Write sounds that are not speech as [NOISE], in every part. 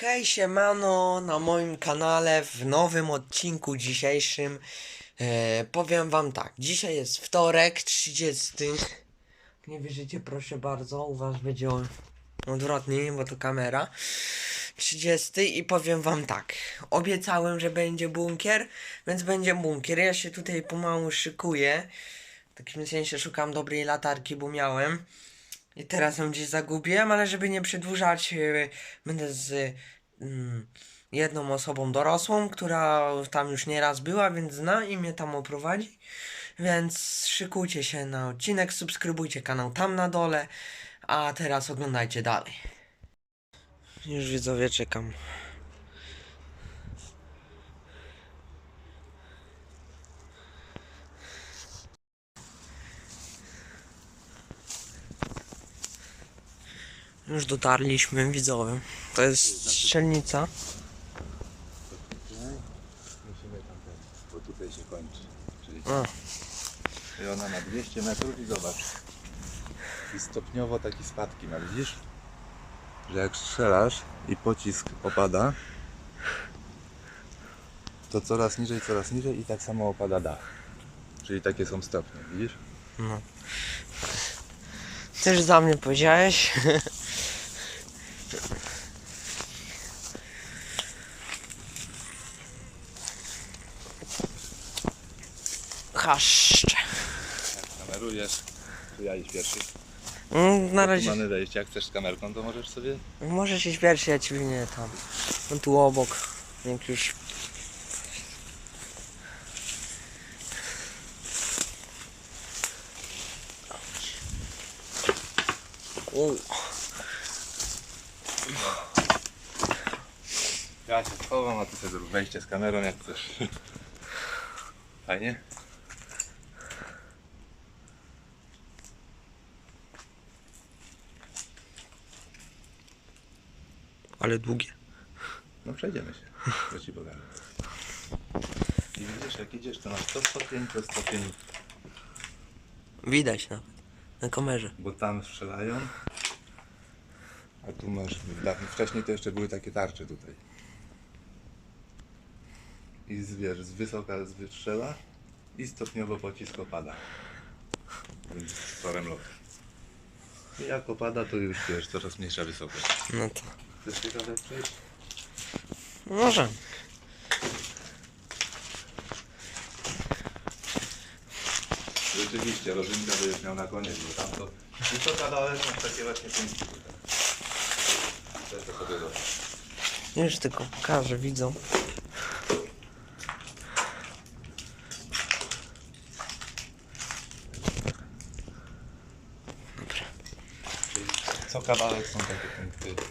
Hej siemano, na moim kanale w nowym odcinku dzisiejszym e, powiem wam tak, dzisiaj jest wtorek 30 nie wierzycie proszę bardzo, u was będzie odwrotnie, bo to kamera 30 i powiem wam tak, obiecałem, że będzie bunkier, więc będzie bunkier, ja się tutaj pomału szykuję w takim sensie szukam dobrej latarki, bo miałem i teraz ją gdzieś zagubiłem, ale żeby nie przedłużać, e, będę z mm, jedną osobą dorosłą, która tam już nieraz była, więc zna i mnie tam oprowadzi. Więc szykujcie się na odcinek, subskrybujcie kanał tam na dole, a teraz oglądajcie dalej. Już widzowie czekam. Już dotarliśmy, widzowie. To jest strzelnica. Musimy tam ten, bo tutaj się kończy. Czyli A, i ona ma 200 metrów i zobacz. I stopniowo takie spadki ma, widzisz? Że jak strzelasz i pocisk opada, to coraz niżej, coraz niżej i tak samo opada dach. Czyli takie są stopnie, widzisz? no. Też za mnie powiedziałeś. [LAUGHS] Haszcze. Kamerujesz, tu ja idź pierwszy. Mm, Na razie. Mamy wejście, jak chcesz z kamerką, to możesz sobie... Możesz iść pierwszy, ja ciebie nie tam. On tu obok. Jak już. U, Ja się schowam, a ty sobie zrób wejście z kamerą jak chcesz. [LAUGHS] Fajnie? Ale długie. No przejdziemy się, [LAUGHS] to ci pokażę. I widzisz, jak idziesz, to masz to stopień, to stopień, Widać nawet. Na kamerze. bo tam strzelają, a tu masz, wcześniej to jeszcze były takie tarcze tutaj. I z, wiesz, z wysoka wystrzela i stopniowo pocisk opada. Więc z torem lotu. Jak opada, to już wiesz, coraz mniejsza wysokość. No to. Chcesz się kawałek przejść? Może. Rzeczywiście, rożynka będziesz miał na koniec, bo tam to... To kawałek masz takie właśnie punkty. Też to sobie robię. Już tylko pokażę, widzą. Dobra. Co kawałek są takie punkty.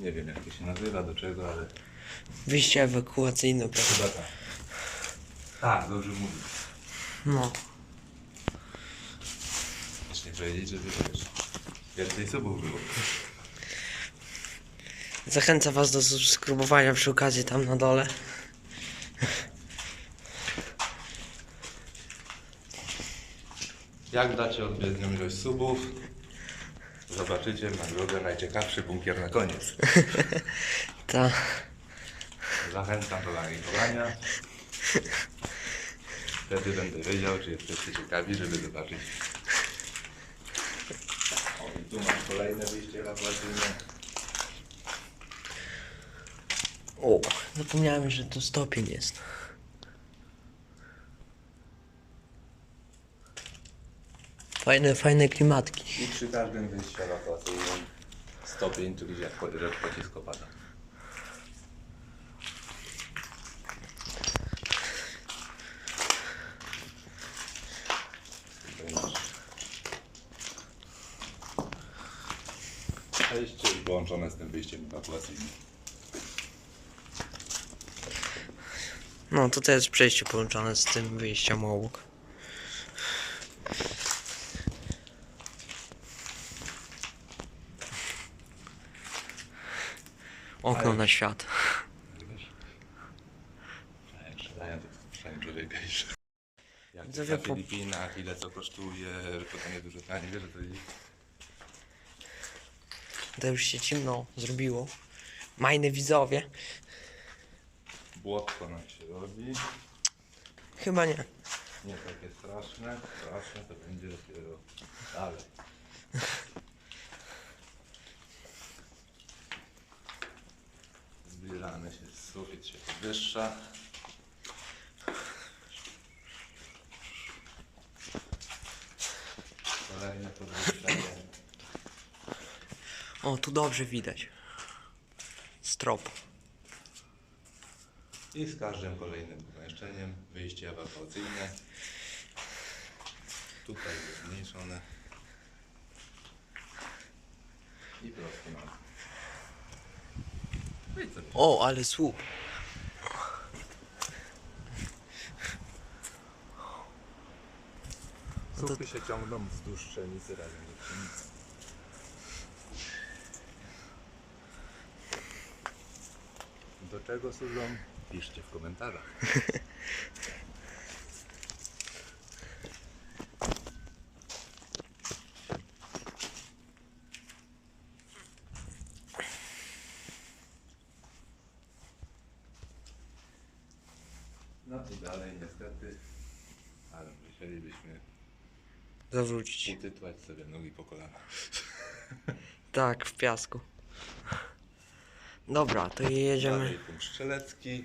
Nie wiem jak to się nazywa, do czego, ale Wyjście ewakuacyjne, prawda? chyba tak. Tak, dobrze mówisz. No. Jeszcze nie powiedzieć, żeby wiesz. Więcej subów było. Zachęcam Was do subskrybowania przy okazji tam na dole. Jak dacie odpowiednią ilość subów, zobaczycie nagrodę najciekawszy bunkier na koniec. [LAUGHS] Ta. Zachęcam do lajkowania. Wtedy będę wiedział, czy jesteście ciekawi, żeby zobaczyć. O, i tu masz kolejne wyjście ewakuacyjne. O, zapomniałem, że to stopień jest. Fajne, fajne klimatki. I przy każdym wyjściu ewakuacyjnym stopień, czyli jak po- rzecz pocisk opada. Przejście i połączone z tym wyjściem ewakuacyjnym. No, to też przejście połączone z tym wyjściem obok. Okno na świat. Wiesz? A jak Widzowie, na po- Filipinach, ile to kosztuje, że to nie dużo taniej, wiesz, że to jest... To już się ciemno zrobiło. Majne widzowie. Błotko nam się robi. Chyba nie. Nie takie straszne. Straszne to będzie dopiero dalej. Zbliżamy się, sufit się podwyższa. Kolejne podwyższenie. O, tu dobrze widać. Strop. I z każdym kolejnym pomieszczeniem wyjście ewakuacyjne. Tutaj jest zmniejszone. I prosty mam. No? O, ale słup. Słupy się ciągną wzdłuż strzelnicy razem do pszenicy. Do czego służą? Piszcie w komentarzach. [LAUGHS] No i dalej niestety, ale musielibyśmy Zawrócić. utytłać sobie nogi po kolana. Tak, w piasku. Dobra, to jedziemy. Dalej punkt strzelecki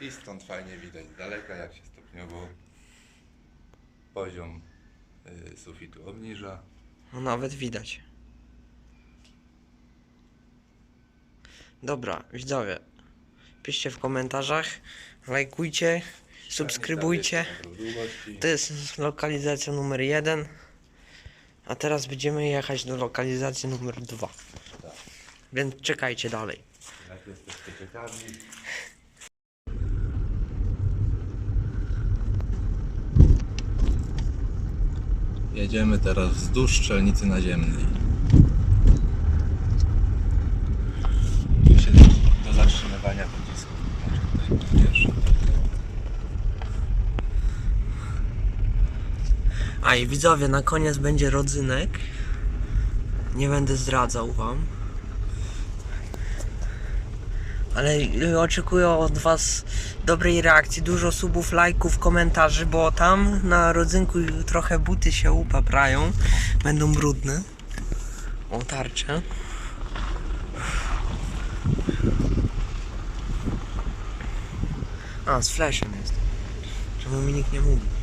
i stąd fajnie widać z daleka jak się stopniowo poziom y, sufitu obniża. No nawet widać. Dobra, widzowie. Piszcie w komentarzach, lajkujcie, subskrybujcie. To jest lokalizacja numer jeden. A teraz będziemy jechać do lokalizacji numer dwa. Więc czekajcie dalej. Jak jesteście ciekawi. Jedziemy teraz wzdłuż strzelnicy naziemnej. Tu się do zatrzymywania pocisków. Znaczy tutaj pierwszy. A i widzowie, na koniec będzie rodzynek. Nie będę zdradzał wam. Ale oczekuję od was dobrej reakcji, dużo subów, lajków, komentarzy, bo tam na rodzynku trochę buty się upaprają. Będą brudne. O tarczę. A, z flashem jest. Czemu mi nikt nie mówi?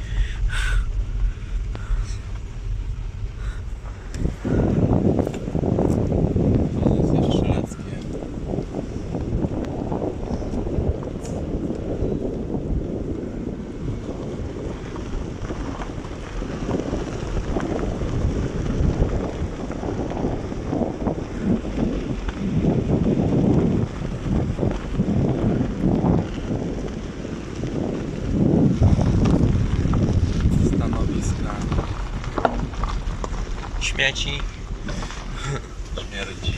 Śmieci. śmierci.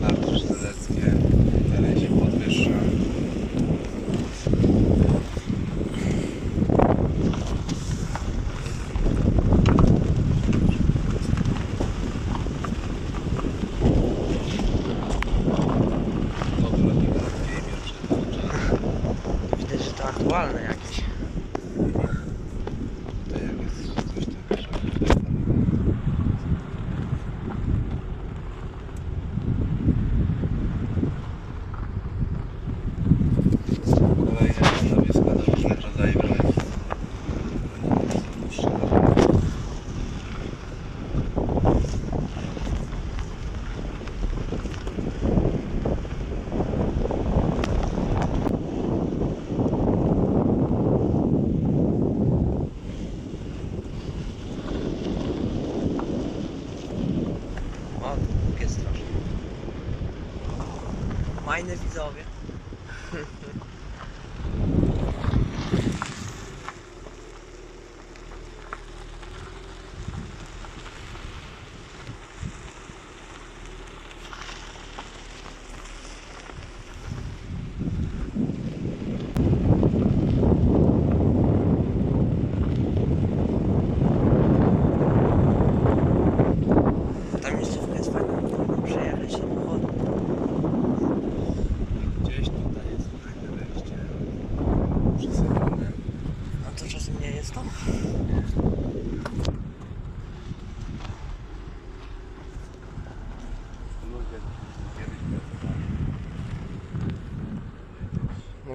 Tarcze strzeleckie, teren się podwyższa. Widać, że to aktualne jakieś.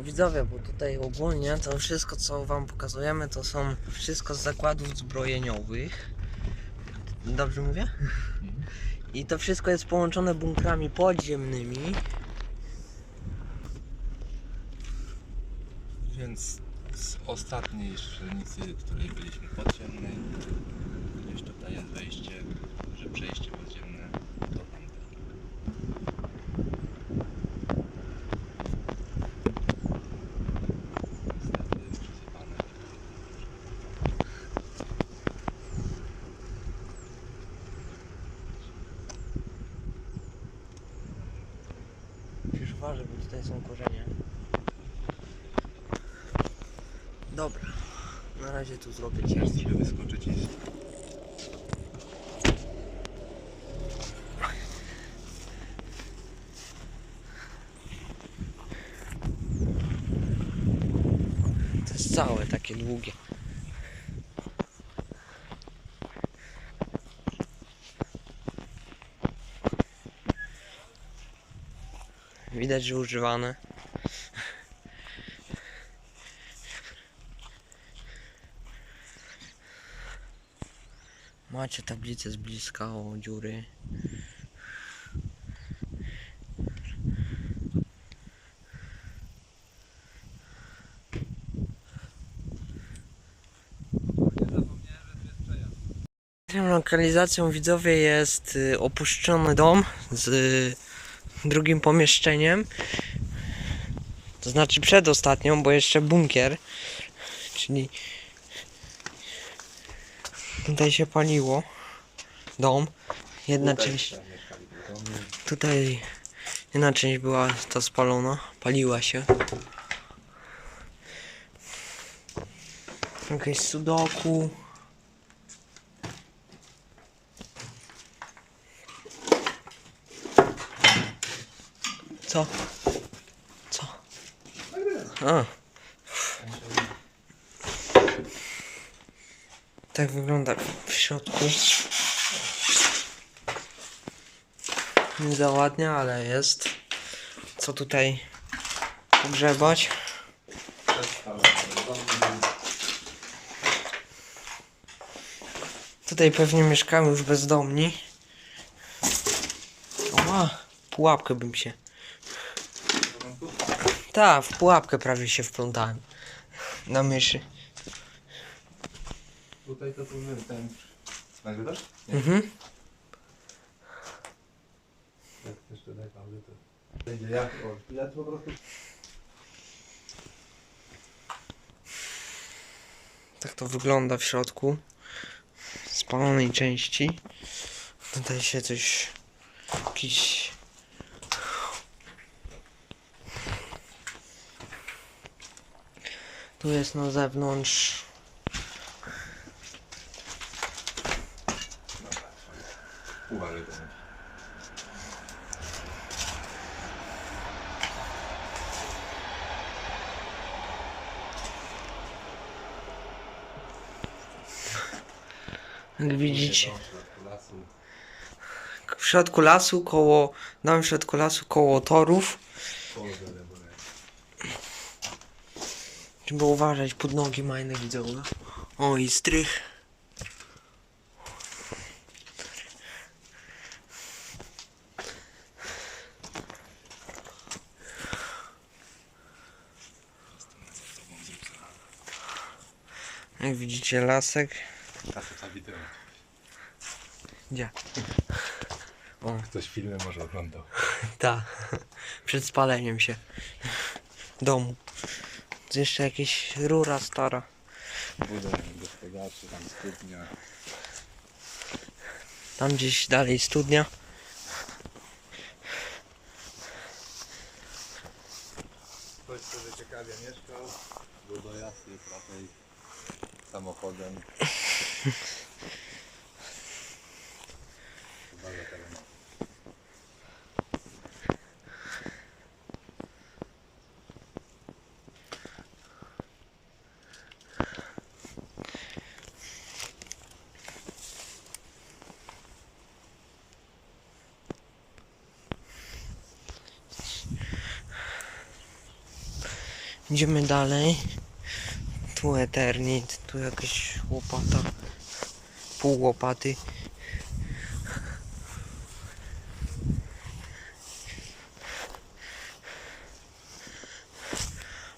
Widzowie, bo tutaj ogólnie to wszystko co wam pokazujemy to są wszystko z zakładów zbrojeniowych. Dobrze mówię? I to wszystko jest połączone bunkrami podziemnymi. Więc z ostatniej strzelnicy, w której byliśmy podziemnej, gdzieś tutaj jest wejście, że przejście podziemne do tamtej. Niestety przysypane. Musisz uważać, bo tutaj są korzenie. Dobra. Na razie tu cięcie. sobie wyskoczyć To jest całe takie długie. Widać, że używane. Macie tablicę z bliska o dziury. Lokalizacją widzowie jest y, opuszczony dom z y, drugim pomieszczeniem. To znaczy przedostatnią, bo jeszcze bunkier. Czyli tutaj się paliło dom. Jedna część. Tutaj jedna część była ta spalona, paliła się. Jakieś sudoku. Co? Co? A. Tak wygląda w środku. Nie za ładnie, ale jest. Co tutaj pogrzebać? Tutaj pewnie mieszkają już bezdomni. Oła, pułapkę bym się. Ta, w pułapkę prawie się wplątałem. Na myszy. Tutaj to powiem ten... Nagrywasz? Nie. Mhm. Jak to to... Będzie jak... Ja po prostu... Tak to wygląda w środku. Spalonej części. Tutaj się coś. Jakiś. Tu jest na zewnątrz. Uważaj to będzie. Jak widzicie. W środku lasu. Koło. Dom w środku lasu, koło torów. Trzeba uważać, pod nogi majne widzowie. O i strych. Jak widzicie lasek. Gdzie? Ktoś filmy może oglądał. [LAUGHS] Ta. Przed spaleniem się. Domu. Tu jeszcze jakieś rura stara. Budynek gospodarczy, tam studnia. Tam gdzieś dalej studnia. Idziemy dalej. Tu Eternit, tu jakaś łopata. Pół łopaty.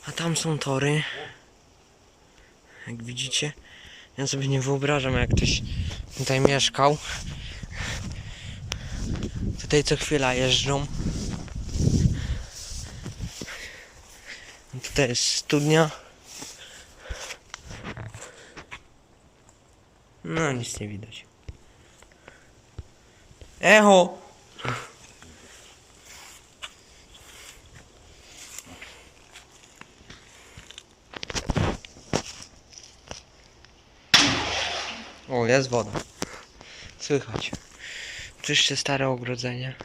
A tam są tory. Jak widzicie. Ja sobie nie wyobrażam jak ktoś tutaj mieszkał. Tutaj co chwila jeżdżą. Tutaj jest studnia. No nic nie widać. Echo! O, jest woda. Słychać. Jeszcze stare ogrodzenie.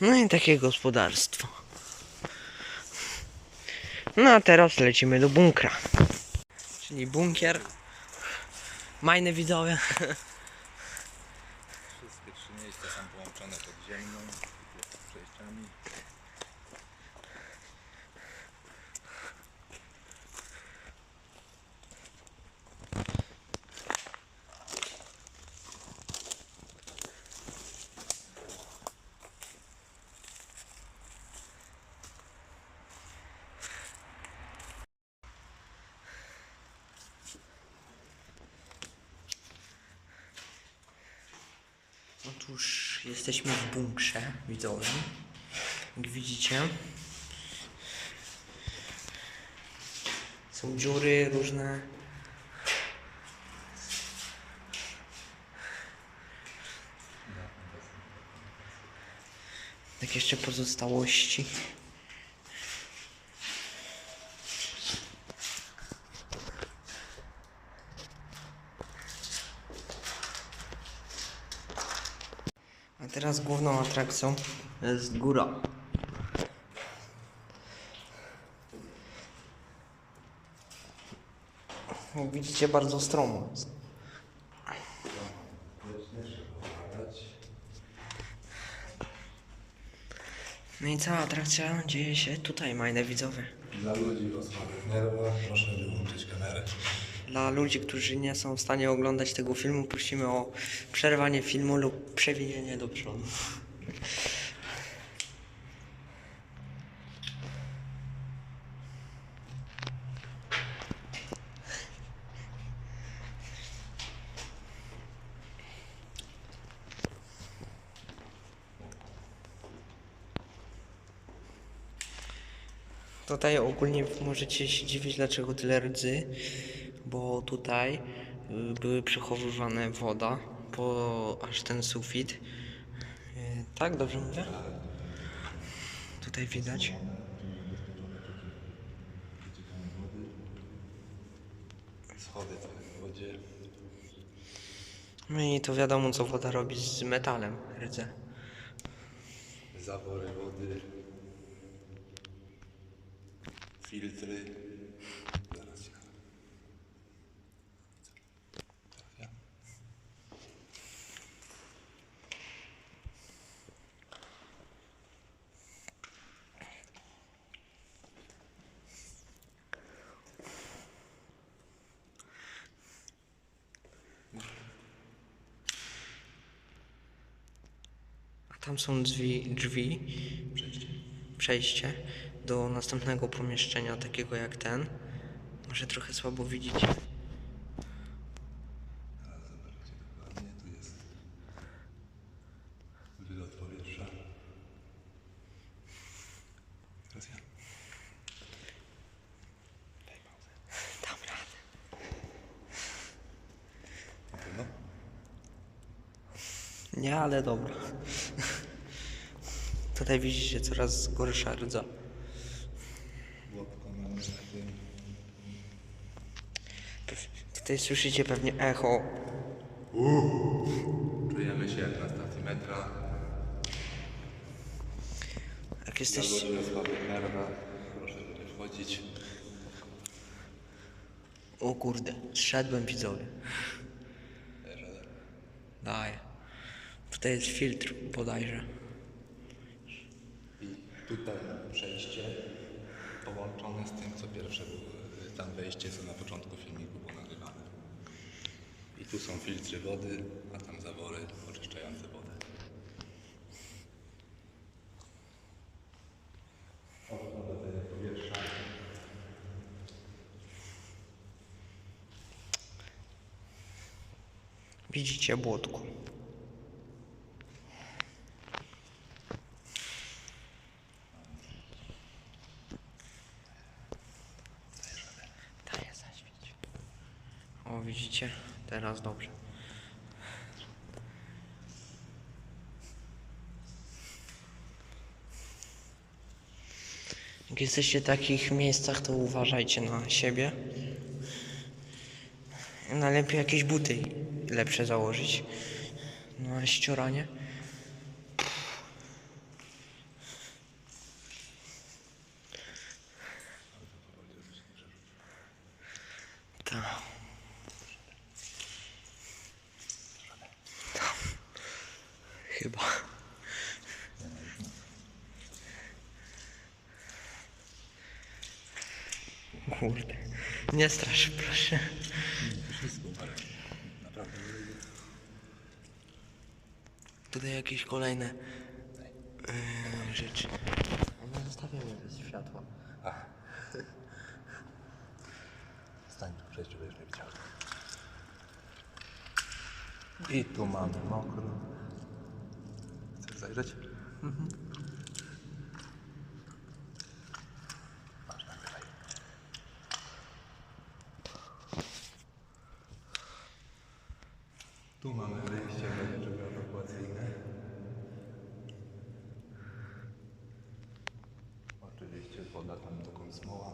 No i takie gospodarstwo. No a teraz lecimy do bunkra. Czyli bunkier. Majne widzowie. Otóż jesteśmy w bunkrze widzowie. Jak widzicie. Są dziury różne. Tak jeszcze pozostałości. Teraz główną atrakcją jest góra. Jak widzicie, bardzo stromo jest. No i cała atrakcja dzieje się tutaj, majne widzowie. Dla ludzi nerwach proszę wyłączyć kamerę. Dla ludzi, którzy nie są w stanie oglądać tego filmu, prosimy o przerwanie filmu lub przewinienie do przodu. Tutaj ogólnie możecie się dziwić, dlaczego tyle rdzy, bo tutaj y, były przechowywane woda po aż ten sufit. Y, Tak, dobrze mówię? Tutaj widać. Schody w wodzie. No i to wiadomo, co woda robi z metalem, rdze. Zawory wody. Filtry. Zaraz się. Trafia. A tam są drzwi, drzwi Przejście. przejście do następnego pomieszczenia, takiego jak ten. Może trochę słabo widzicie. Nie, ale dobra. Tutaj widzicie coraz gorsza rdza. Tutaj słyszycie pewnie echo. Czujemy się jak na stacji metra. Jak jesteś... Dla ludzi o słabych nerwach. Proszę tu nie wchodzić. O kurde, zszedłem widzowie. Tutaj Tutaj jest filtr bodajże. I tutaj przejście połączone z tym, co pierwsze było. Tam wejście, co na początku filmiku było nagrywane. I tu są filtry wody, a tam zawory oczyszczające wodę. Powietrza. Widzicie błotku. Widzicie? Teraz dobrze. Jak jesteście w takich miejscach, to uważajcie na siebie. Najlepiej jakieś buty lepsze założyć. Ale ścioranie. Tak. Chyba. Kurde. Nie strasz, proszę. Tutaj jakieś kolejne yy, rzeczy. Ale zostawiamy bez światła. Stań tu przejściu, będziesz mnie widział. I tu mamy mokro. Chcesz zajrzeć? Masz, nagrywaj. Tu mamy wyjście żeby ewakuacyjne. Oczywiście woda tam dokąd smoła.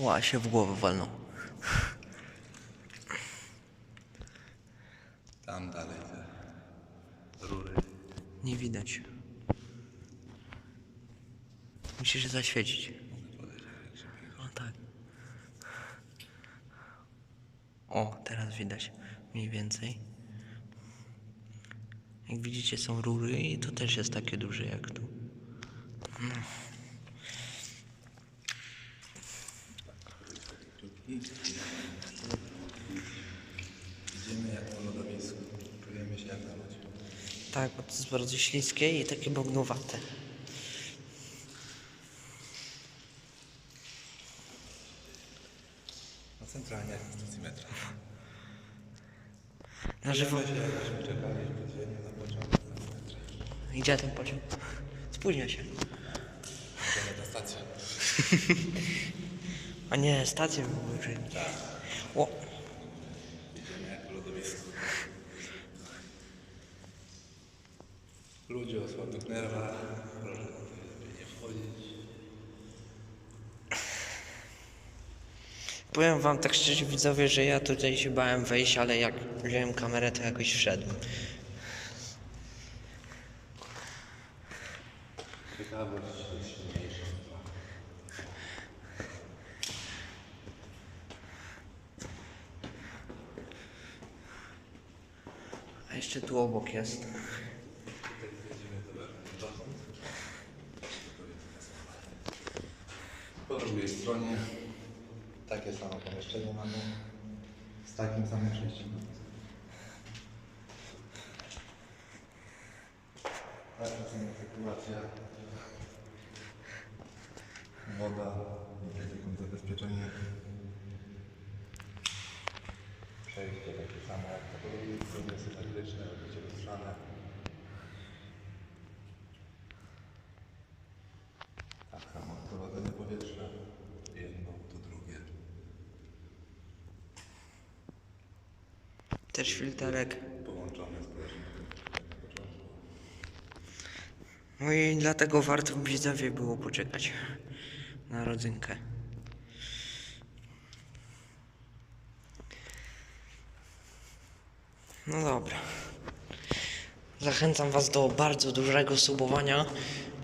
Ła, się w głowę walnął. Tam dalej te rury. Nie widać. Musisz zaświecić. O tak. O, teraz widać mniej więcej. Jak widzicie są rury i to też jest takie duże jak tu. Idziemy jak po lodowisku. Czujemy się jak na lodzie. Tak, bo to jest bardzo śliskie i takie bognowate. No centralnie stacji metra. Na żywo. Czujemy się jakbyśmy czekali pod ziemią na pociąg na stacji metra. Idzie ten pociąg. Spóźnia się. Idziemy na stację. [LAUGHS] A nie, stacje były że... O, Idziemy jak po lodowisku. Ludzie o słabych nerwach. Proszę lepiej nie wchodzić. Powiem wam tak szczerze widzowie, że ja tutaj się bałem wejść, ale jak wziąłem kamerę, to jakoś wszedłem. A jeszcze tu obok jest. Po drugiej stronie takie samo pomieszczenie mamy z takim samym przejściem. Taka sama sytuacja. Woda, sekund zabezpieczenie. Przejście takie samo jak to drugie, tylko symetryczne, oczywiście lustrzane. Tak samo wprowadzenie powietrza. Jedno, to drugie. Też filterek. Połączone z. No i dlatego warto widzowie było poczekać na rodzynkę. No dobra. Zachęcam Was do bardzo dużego subowania,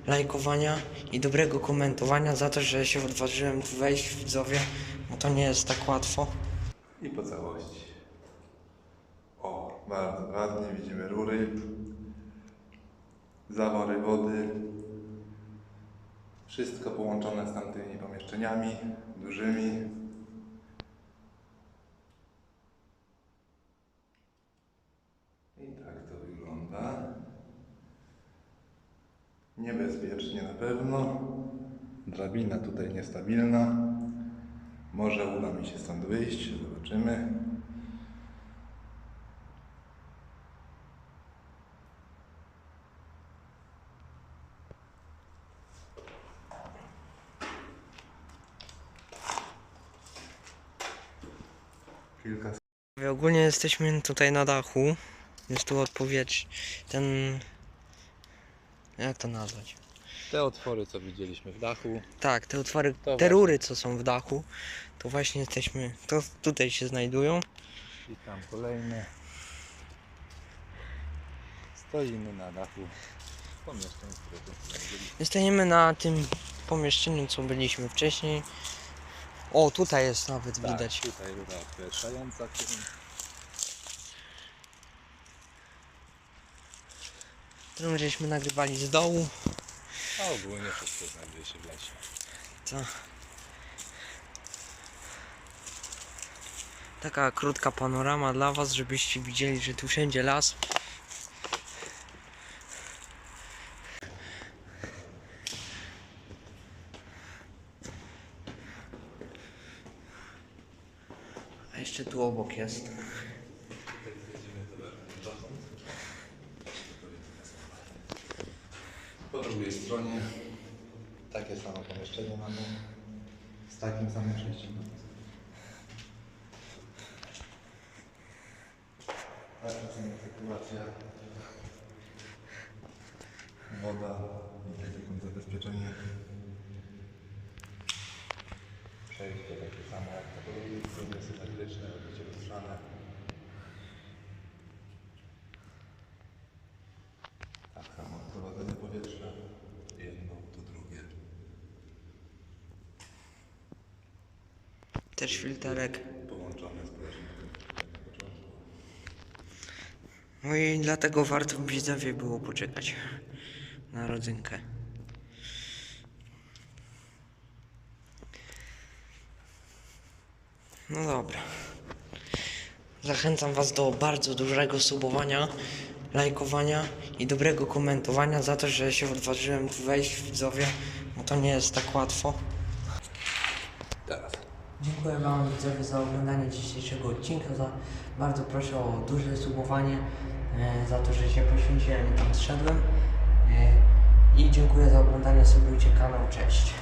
lajkowania i dobrego komentowania za to, że się odważyłem wejść widzowie, bo to nie jest tak łatwo. I po całości. Bardzo ładnie widzimy rury, zawory wody. Wszystko połączone z tamtymi pomieszczeniami dużymi. I tak to wygląda. Niebezpiecznie na pewno. Drabina tutaj niestabilna. Może uda mi się stąd wyjść, zobaczymy. Kilka Ogólnie jesteśmy tutaj na dachu. Jest tu odpowiedź. Ten. Jak to nazwać? Te otwory, co widzieliśmy w dachu, Tak, te otwory, To te właśnie. rury, co są w dachu, to właśnie jesteśmy. To tutaj się znajdują. i tam kolejne. Stoimy na dachu pomieszczeń, które tu znaleźliśmy. Stoimy na tym pomieszczeniu, co byliśmy wcześniej. O, tutaj jest nawet Tak, widać. tutaj rura odprężająca, którą żeśmy nagrywali z dołu. a ogólnie wszystko znajduje się w lesie. To... Taka krótka panorama dla Was, żebyście widzieli, że tu wszędzie las. A jeszcze tu obok jest. Po drugiej stronie takie samo pomieszczenie mamy z takim samym przejściem. Taka sama sytuacja. Woda i takie zabezpieczenie. Przejście takie samo jak na drugiej stronie symetryczne, oczywiście lustrzane. Tak samo odprowadzenie powietrza. Jedno, to drugie. Też filterek. Połączone z. No i dlatego warto Widzowie było poczekać na rodzynkę. No dobra. Zachęcam Was do bardzo dużego subowania, lajkowania i dobrego komentowania za to, że się odważyłem wejść w Widzowie, bo to nie jest tak łatwo. Teraz. Dziękuję Wam widzowie za oglądanie dzisiejszego odcinka. Za, bardzo proszę o duże subowanie, e, za to, że się poświęciłem i tam zszedłem. E, I dziękuję za oglądanie, subujcie kanał, cześć.